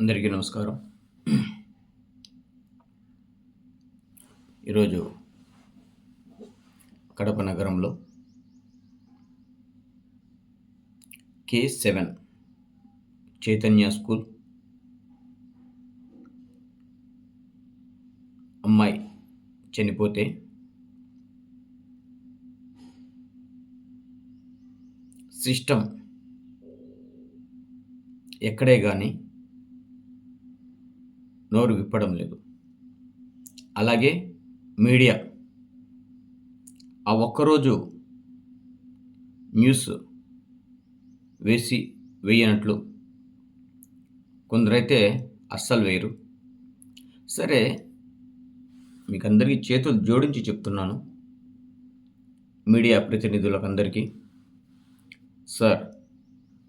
అందరికీ నమస్కారం. ఈరోజు కడప నగరంలో కే సెవెన్ చైతన్య స్కూల్ అమ్మాయి చనిపోతే సిస్టమ్ ఎక్కడే కానీ నోరు విప్పడం లేదు. అలాగే మీడియా. ఆ ఒక్కరోజు న్యూస్ వేసి వేయనట్లు కొందరైతే అస్సలు వేయరు. సరే మీకు అందరికీ చేతులు జోడించి చెప్తున్నాను. మీడియా ప్రతినిధులకు అందరికీ సార్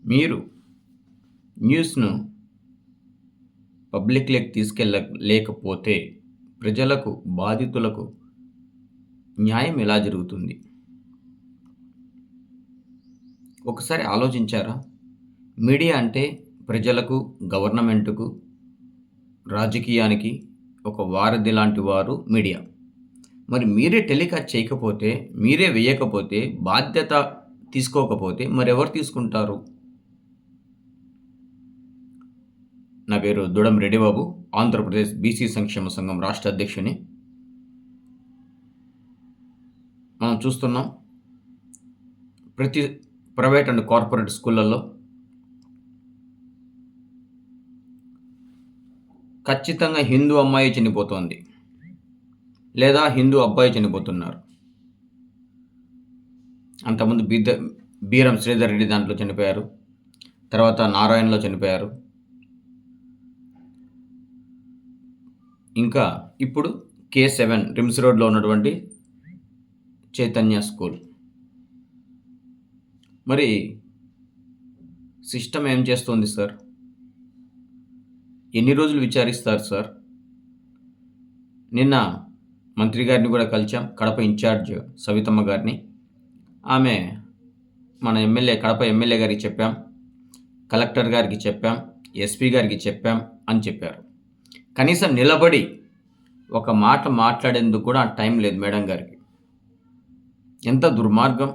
మీరు న్యూస్ను పబ్లిక్లోకి తీసుకెళ్ళ లేకపోతే ప్రజలకు బాధితులకు న్యాయం ఎలా జరుగుతుంది? ఒకసారి ఆలోచించారా? మీడియా అంటే ప్రజలకు గవర్నమెంట్కు రాజకీయానికి ఒక వారధి లాంటి వారు మీడియా. మరి మీరే టెలికాస్ట్ చేయకపోతే మీరే వేయకపోతే బాధ్యత తీసుకోకపోతే మరెవరు తీసుకుంటారు? నా పేరు దుడం రెడ్డిబాబు ఆంధ్రప్రదేశ్ బీసీ సంక్షేమ సంఘం రాష్ట్ర అధ్యక్షుని. మనం చూస్తున్నాం ప్రతి ప్రైవేట్ అండ్ కార్పొరేట్ స్కూళ్ళల్లో ఖచ్చితంగా హిందూ అమ్మాయి చనిపోతోంది లేదా హిందూ అబ్బాయి చనిపోతున్నారు. అంతకుముందు బీద బీరం శ్రీధర్ రెడ్డి దాంట్లో చనిపోయారు తర్వాత నారాయణలో చనిపోయారు ఇంకా ఇప్పుడు కే సెవెన్ రిమ్స్ రోడ్లో ఉన్నటువంటి చైతన్య స్కూల్. మరి సిస్టమ్ ఏం చేస్తుంది సార్? ఎన్ని రోజులు విచారిస్తారు సార్? నిన్న మంత్రి గారిని కూడా కలిచాం కడప ఇన్ఛార్జ్ సవితమ్మ గారిని. ఆమె మన ఎమ్మెల్యే కడప ఎమ్మెల్యే గారికి చెప్పాం కలెక్టర్ గారికి చెప్పాం ఎస్పీ గారికి చెప్పాం అని చెప్పారు. కనీసం నిలబడి ఒక మాట మాట్లాడేందుకు కూడా టైం లేదు మేడం గారికి. ఎంత దుర్మార్గం.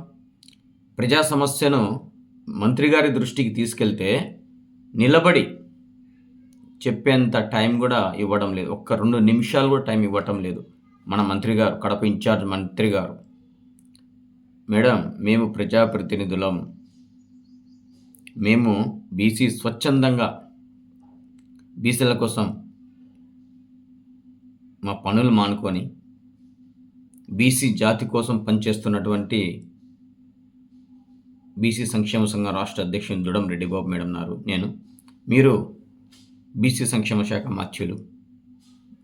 ప్రజా సమస్యను మంత్రి గారి దృష్టికి తీసుకెళ్తే నిలబడి చెప్పేంత టైం కూడా ఇవ్వడం లేదు. ఒక్క రెండు నిమిషాలు కూడా టైం ఇవ్వటం లేదు. మన మంత్రి గారు కడప ఇన్ఛార్జ్ మంత్రి గారు. మేడం మేము ప్రజాప్రతినిధులం. మేము బీసీ స్వచ్ఛందంగా బీసీల కోసం మా పనులు మానుకొని బీసీ జాతి కోసం పనిచేస్తున్నటువంటి బీసీ సంక్షేమ సంఘం రాష్ట్ర అధ్యక్షుడు దుడం రెడ్డి బాబు మేడం నారు నేను. మీరు బీసీ సంక్షేమ శాఖ మాత్యులు.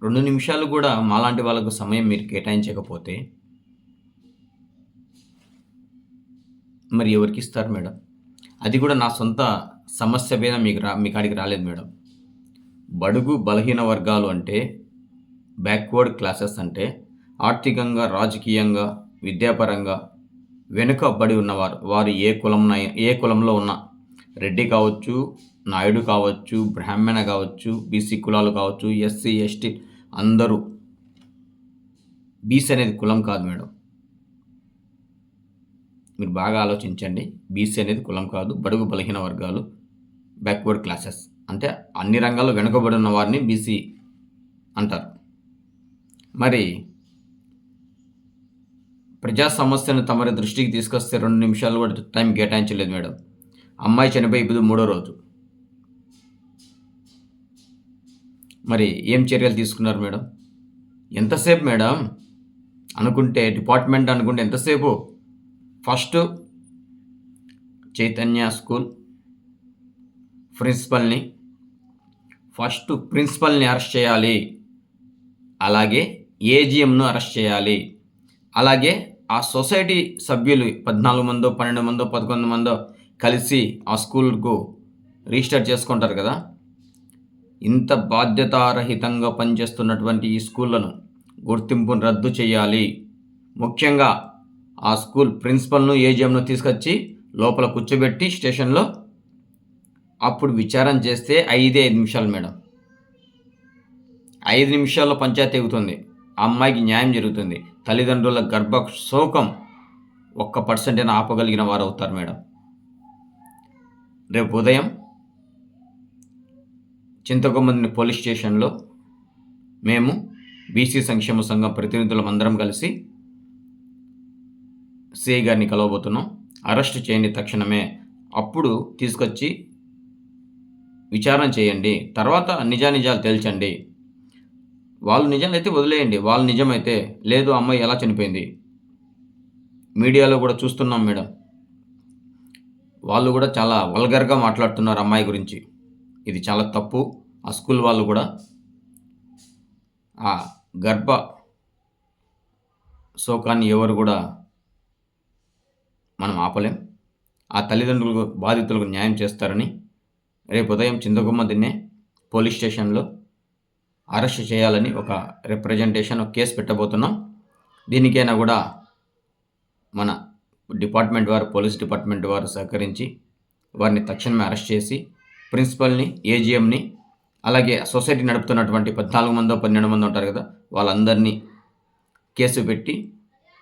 రెండు నిమిషాలు కూడా మాలాంటి వాళ్ళకు సమయం మీరు కేటాయించకపోతే మరి ఎవరికి ఇస్తారు మేడం? అది కూడా నా సొంత సమస్య మీద మీకు రా మీ కాడికి రాలేదు మేడం. బడుగు బలహీన వర్గాలు అంటే బ్యాక్వర్డ్ క్లాసెస్ అంటే ఆర్థికంగా రాజకీయంగా విద్యాపరంగా వెనుకబడి ఉన్నవారు వారు ఏ కులం ఏ కులంలో ఉన్న రెడ్డి కావచ్చు నాయుడు కావచ్చు బ్రాహ్మణ కావచ్చు బీసీ కులాలు కావచ్చు ఎస్సీ ఎస్టీ అందరూ బీసీ అనేది కులం కాదు మేడం. మీరు బాగా ఆలోచించండి. బీసీ అనేది కులం కాదు బడుగు బలహీన వర్గాలు బ్యాక్వర్డ్ క్లాసెస్. అంటే అన్ని రంగాల్లో వెనుకబడి ఉన్న వారిని బీసీ అంటారు. మరి ప్రజా సమస్యను తమరి దృష్టికి తీసుకొస్తే రెండు నిమిషాలు కూడా టైం కేటాయించలేదు మేడం. అమ్మాయి చనిపోయి ఇప్పుడు మూడో రోజు. మరి ఏం చర్యలు తీసుకున్నారు మేడం? ఎంతసేపు మేడం? అనుకుంటే డిపార్ట్మెంట్ అనుకుంటే ఎంతసేపు? ఫస్ట్ చైతన్య స్కూల్ ప్రిన్సిపల్ని ఫస్ట్ ప్రిన్సిపల్ని అరెస్ట్ చేయాలి. అలాగే ఏజిఎంను అరెస్ట్ చేయాలి. అలాగే ఆ సొసైటీ సభ్యులు పద్నాలుగు మందో పన్నెండు మందో పదకొండు మందో కలిసి ఆ స్కూల్కు రిజిస్టర్ చేసుకుంటారు కదా. ఇంత బాధ్యతారహితంగా పనిచేస్తున్నటువంటి ఈ స్కూళ్ళను గుర్తింపును రద్దు చేయాలి. ముఖ్యంగా ఆ స్కూల్ ప్రిన్సిపల్ను ఏజిఎంను తీసుకొచ్చి లోపల కూర్చోబెట్టి స్టేషన్లో అప్పుడు విచారం చేస్తే ఐదే ఐదు నిమిషాలు మేడం. ఐదు నిమిషాల్లో పంచాయతీ ఎగుతుంది ఆ అమ్మాయికి న్యాయం జరుగుతుంది. తల్లిదండ్రుల గర్భ శోకం ఒక్క పర్సెంట్ అయినా ఆపగలిగిన వారు అవుతారు మేడం. రేపు ఉదయం చింతకొమ్మందిని పోలీస్ స్టేషన్లో మేము బీసీ సంక్షేమ సంఘం ప్రతినిధులం అందరం కలిసి సిఐ గారిని కలవబోతున్నాం. అరెస్ట్ చేయండి తక్షణమే అప్పుడు తీసుకొచ్చి విచారణ చేయండి. తర్వాత నిజానిజాలు తేల్చండి. వాళ్ళు నిజాలైతే వదిలేయండి. వాళ్ళు నిజమైతే లేదు అమ్మాయి ఎలా చనిపోయింది? మీడియాలో కూడా చూస్తున్నాం మేడం. వాళ్ళు కూడా చాలా వల్గర్గా మాట్లాడుతున్నారు అమ్మాయి గురించి. ఇది చాలా తప్పు. ఆ స్కూల్ వాళ్ళు కూడా ఆ గర్భ శోకాన్ని ఎవరు కూడా మనం ఆపలేం. ఆ తల్లిదండ్రులకు బాధితులకు న్యాయం చేస్తారని రేపు ఉదయం చింతగుమ్మ దిన్నే పోలీస్ స్టేషన్లో అరెస్ట్ చేయాలని ఒక రిప్రజెంటేషన్ ఒక కేసు పెట్టబోతున్నాం. దీనికైనా కూడా మన డిపార్ట్మెంట్ వారు పోలీస్ డిపార్ట్మెంట్ వారు సహకరించి వారిని తక్షణమే అరెస్ట్ చేసి ప్రిన్సిపల్ని ఏజీఎంని అలాగే సొసైటీ నడుపుతున్నటువంటి పద్నాలుగు మందో పన్నెండు మంది ఉంటారు కదా వాళ్ళందరినీ కేసు పెట్టి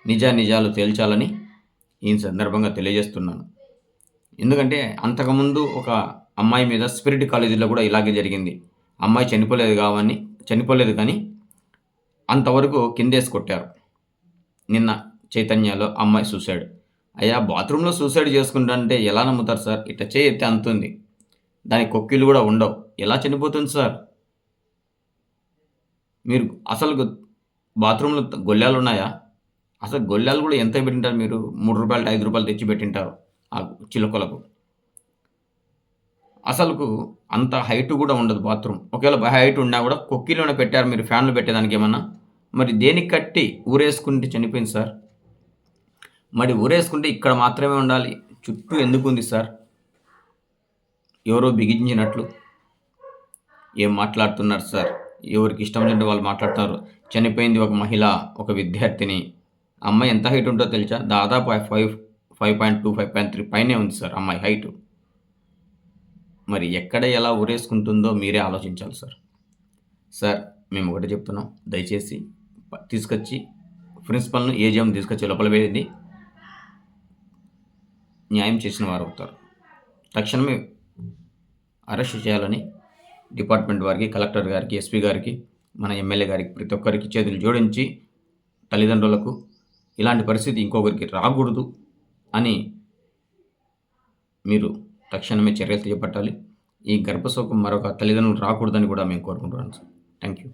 నిజా నిజాలు తేల్చాలని ఈ సందర్భంగా తెలియజేస్తున్నాను. ఎందుకంటే అంతకుముందు ఒక అమ్మాయి మీద స్పిరిట్ కాలేజీలో కూడా ఇలాగే జరిగింది. అమ్మాయి చనిపోలేదు కావని చనిపోలేదు కానీ అంతవరకు కిందేసి కొట్టారు. నిన్న చైతన్యలో అమ్మాయి సూసైడ్. అయ్యా బాత్రూంలో సూసైడ్ చేసుకుంటుంటే ఎలా నమ్ముతారు సార్? ఇట్లా చేయెత్తే అంతుంది. దాని కొక్కిలు కూడా ఉండవు. ఎలా చనిపోతుంది సార్? మీరు అసలు బాత్రూంలో గొల్లాలు ఉన్నాయా అసలు గొల్లాలు కూడా ఎంత పెట్టింటారు మీరు? మూడు రూపాయలు ఐదు రూపాయలు తెచ్చి పెట్టింటారు ఆ చిలుకలకు. అసలుకు అంత హైట్ కూడా ఉండదు బాత్రూమ్. ఒకవేళ హైట్ ఉన్నా కూడా కొక్కిలోనే పెట్టారు మీరు ఫ్యాన్లు పెట్టేదానికి ఏమన్నా? మరి దేనికి కట్టి ఊరేసుకుంటే చనిపోయింది సార్? మరి ఊరేసుకుంటే ఇక్కడ మాత్రమే ఉండాలి. చుట్టూ ఎందుకు ఉంది సార్? ఎవరో బిగించినట్లు. ఏం మాట్లాడుతున్నారు సార్? ఎవరికి ఇష్టం లేని వాళ్ళు మాట్లాడుతున్నారు. చనిపోయింది ఒక మహిళ ఒక విద్యార్థిని. అమ్మాయి ఎంత హైట్ ఉంటుందో తెలుసా? దాదాపు five five point two five point three పైనే ఉంది సార్ అమ్మాయి హైట్. మరి ఎక్కడ ఎలా ఊరేసుకుంటుందో మీరే ఆలోచించాలి సార్. సార్ మేము ఒకటి చెప్తున్నాం. దయచేసి తీసుకొచ్చి ప్రిన్సిపల్ను ఏజిఎం తీసుకొచ్చి లోపల వేయండి న్యాయం చేసిన వారు అవుతారు. తక్షణమే అరెస్ట్ చేయాలని డిపార్ట్మెంట్ వారికి కలెక్టర్ గారికి ఎస్పీ గారికి మన ఎమ్మెల్యే గారికి ప్రతి ఒక్కరికి చేతులు జోడించి తల్లిదండ్రులకు ఇలాంటి పరిస్థితి ఇంకొకరికి రాకూడదు అని మీరు తక్షణమే చర్యలు చేపట్టాలి ఈ గర్భశోకం మరొక తల్లిదండ్రులు రాకూడదని కూడా మేము కోరుకుంటున్నాం సార్. Thank you